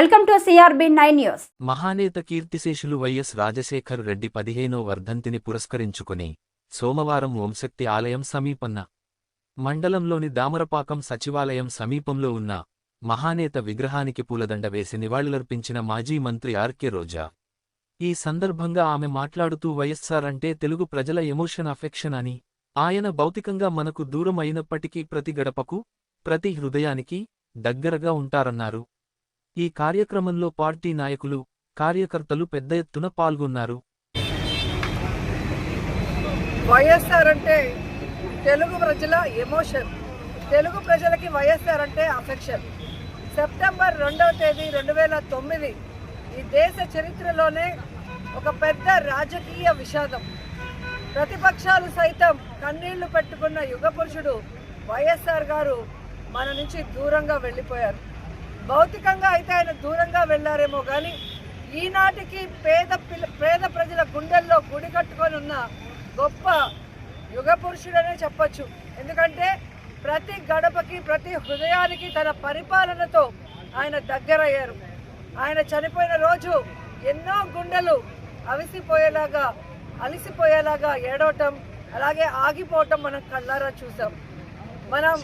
Welcome to CRB nine news. మహానేత కీర్తిశేషులు YS Rajasekhar Reddy పదిహేనో వర్ధంతిని పురస్కరించుకుని సోమవారం ఓంశక్తి ఆలయం సమీపన్న మండలంలోని దామరపాకం సచివాలయం సమీపంలో ఉన్న మహానేత విగ్రహానికి పూలదండ వేసి నివాళులర్పించిన మాజీ మంత్రి ఆర్కే రోజా. ఈ సందర్భంగా ఆమె మాట్లాడుతూ వైఎస్సార్ అంటే తెలుగు ప్రజల ఎమోషన్ అఫెక్షన్ అని. ఆయన భౌతికంగా మనకు దూరం అయినప్పటికీ ప్రతి గడపకు ప్రతి హృదయానికి దగ్గరగా ఉంటారన్నారు. ఈ కార్యక్రమంలో పార్టీ నాయకులు కార్యకర్తలు పెద్ద ఎత్తున పాల్గొన్నారు. వైఎస్ఆర్ అంటే తెలుగు ప్రజల ఎమోషన్. తెలుగు ప్రజలకి వైఎస్ఆర్ అంటే అఫెక్షన్. సెప్టెంబర్ రెండవ తేదీ రెండు వేల తొమ్మిది ఈ దేశ చరిత్రలోనే ఒక పెద్ద రాజకీయ విషాదం. ప్రతిపక్షాలు సైతం కన్నీళ్ళు పెట్టుకున్న యుగ పురుషుడు వైఎస్ఆర్ గారు మన నుంచి దూరంగా వెళ్ళిపోయారు. భౌతికంగా అయితే ఆయన దూరంగా వెళ్ళారేమో కానీ ఈనాటికి పేద పిల్ల పేద ప్రజల గుండెల్లో గుడి కట్టుకొని ఉన్న గొప్ప యుగ పురుషుడనే చెప్పచ్చు. ఎందుకంటే ప్రతి గడపకి ప్రతి హృదయానికి తన పరిపాలనతో ఆయన దగ్గరయ్యారు. ఆయన చనిపోయిన రోజు ఎన్నో గుండెలు అవిసిపోయేలాగా అలిసిపోయేలాగా ఏడవటం అలాగే ఆగిపోవటం మనం కళ్ళారా చూసాం. మనం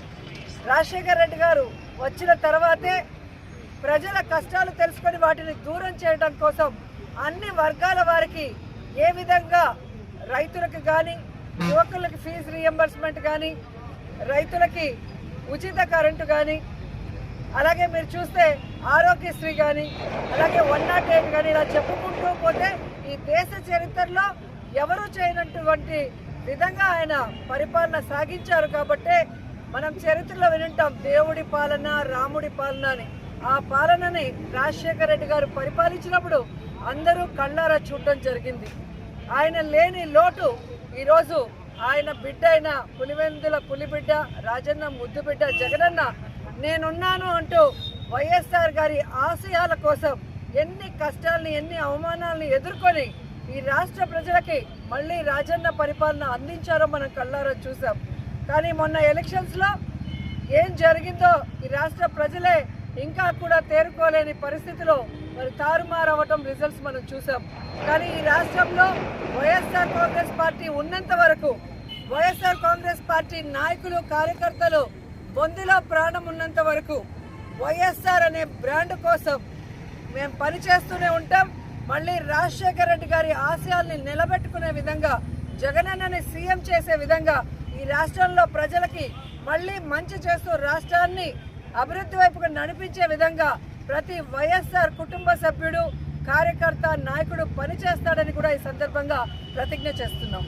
రాజశేఖర్ రెడ్డి గారు వచ్చిన తర్వాతే ప్రజల కష్టాలు తెలుసుకొని వాటిని దూరం చేయడం కోసం అన్ని వర్గాల వారికి ఏ విధంగా రైతులకు కానీ యువకులకి ఫీజు రియంబర్స్మెంట్ కానీ రైతులకి ఉచిత కరెంటు కానీ అలాగే మీరు చూస్తే ఆరోగ్యశ్రీ కానీ అలాగే వన్ నాట్ ఎయిట్ కానీ ఇలా చెప్పుకుంటూ పోతే ఈ దేశ చరిత్రలో ఎవరు చేయనటువంటి విధంగా ఆయన పరిపాలన సాగించారు కాబట్టే మనం చరిత్రలో వినుంటాం దేవుడి పాలన రాముడి పాలన అని. ఆ పాలనని రాజశేఖర రెడ్డి గారు పరిపాలించినప్పుడు అందరూ కళ్ళారా చూడటం జరిగింది. ఆయన లేని లోటు ఈరోజు ఆయన బిడ్డ అయిన పులివెందుల పులిబిడ్డ రాజన్న ముద్దు బిడ్డ జగనన్న నేనున్నాను అంటూ వైఎస్ఆర్ గారి ఆశయాల కోసం ఎన్ని కష్టాల్ని ఎన్ని అవమానాలని ఎదుర్కొని ఈ రాష్ట్ర ప్రజలకి మళ్ళీ రాజన్న పరిపాలన అందించారో మనం కళ్ళారా చూసాం. కానీ మొన్న ఎలక్షన్స్లో ఏం జరిగిందో ఈ రాష్ట్ర ప్రజలే ఇంకా కూడా తేరుకోలేని పరిస్థితిలో మరి తారుమారు రిజల్ట్స్ మనం చూసాం కానీ ఈ రాష్ట్రంలో వైఎస్ఆర్ కాంగ్రెస్ పార్టీ ఉన్నంత వరకు వైఎస్ఆర్ కాంగ్రెస్ పార్టీ నాయకులు కార్యకర్తలు బొందిలో ప్రాణం ఉన్నంత వరకు వైఎస్ఆర్ అనే బ్రాండ్ కోసం మేము పనిచేస్తూనే ఉంటాం. మళ్ళీ రాజశేఖర రెడ్డి గారి ఆశయాల్ని నిలబెట్టుకునే విధంగా జగనన్నని సీఎం చేసే విధంగా ఈ రాష్ట్రంలో ప్రజలకి మళ్ళీ మంచి చేస్తూ రాష్ట్రాన్ని అభివృద్ధి వైపుకు నడిపించే విధంగా ప్రతి వైఎస్ఆర్ కుటుంబ సభ్యుడు కార్యకర్త నాయకుడు పనిచేస్తాడని కూడా ఈ సందర్భంగా ప్రతిజ్ఞ చేస్తున్నాం.